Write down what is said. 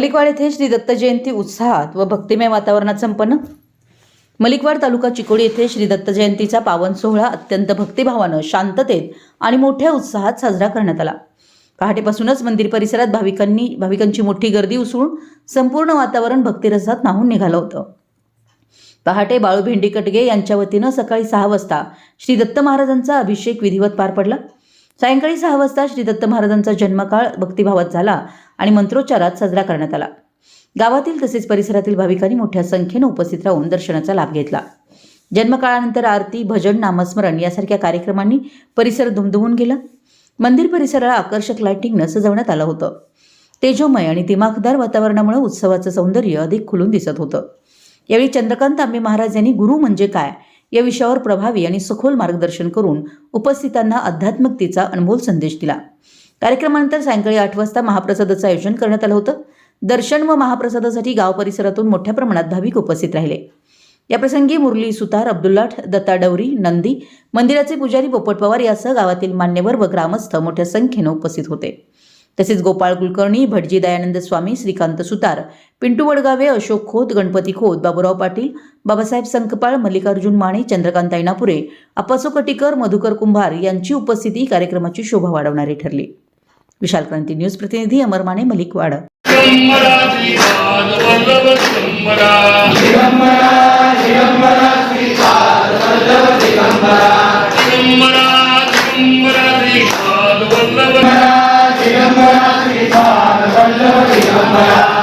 मलिकवाड येथे श्री दत्त जयंती उत्साहात व भक्तिमय वातावरणात संपन्न. मलिकवाड तालुका चिकोडी येथे श्री दत्त जयंतीचा पावन सोहळा अत्यंत भक्तिभावानं शांततेत आणि मोठ्या उत्साहात साजरा करण्यात आला. पहाटेपासूनच मंदिर परिसरात भाविकांनी भाविकांची मोठी गर्दी उसळून संपूर्ण वातावरण भक्तिरसात नाहून निघालं होतं. पहाटे बाळू भेंडी कटगे यांच्या वतीनं सकाळी सहा वाजता श्री दत्त महाराजांचा अभिषेक विधिवत पार पडला. सायंकाळी सहा वाजता श्री दत्त महाराजांचा जन्मकाळ भक्तिभावात झाला आणि मंत्रोच्चारात साजरा करण्यात आला. गावातील तसेच परिसरातील भाविकांनी मोठ्या संख्येनं उपस्थित राहून दर्शनाचा लाभ घेतला. जन्मकाळानंतर आरती भजन नामस्मरण यासारख्या कार्यक्रमांनी परिसर दुमदुमून गेला. मंदिर परिसराला आकर्षक लाइटिंगनं सजवण्यात आलं होतं. तेजोमय आणि दिमाखदार वातावरणामुळे उत्सवाचं सौंदर्य अधिक खुलून दिसत होतं. यावेळी चंद्रकांत आंबे महाराज यांनी गुरु म्हणजे काय या विषयावर प्रभावी आणि सखोल मार्गदर्शन करून उपस्थितांना आध्यात्मिकतेचा अनमोल संदेश दिला. कार्यक्रमानंतर सायंकाळी आठ वाजता महाप्रसादाचं आयोजन करण्यात आलं होतं. दर्शन व महाप्रसादासाठी गाव परिसरातून मोठ्या प्रमाणात भाविक उपस्थित राहिले. याप्रसंगी मुरली सुतार अब्दुल्लाठ दत्ता डवरी नंदी मंदिराचे पुजारी पोपट पवार यासह गावातील मान्यवर व ग्रामस्थ मोठ्या संख्येनं उपस्थित होते. तसेच गोपाळ कुलकर्णी भटजी दयानंद स्वामी श्रीकांत सुतार पिंटू वडगावे अशोक खोत गणपती खोत बाबुराव पाटील बाबासाहेब संकपाळ मल्लिकार्जुन माने चंद्रकांत ऐनापुरे अप्पासो कटीकर मधुकर कुंभार यांची उपस्थिती कार्यक्रमाची शोभा वाढवणारी ठरली विशाल क्रांती न्यूज प्रतिनिधी अमर माने मलिकवाड আমরা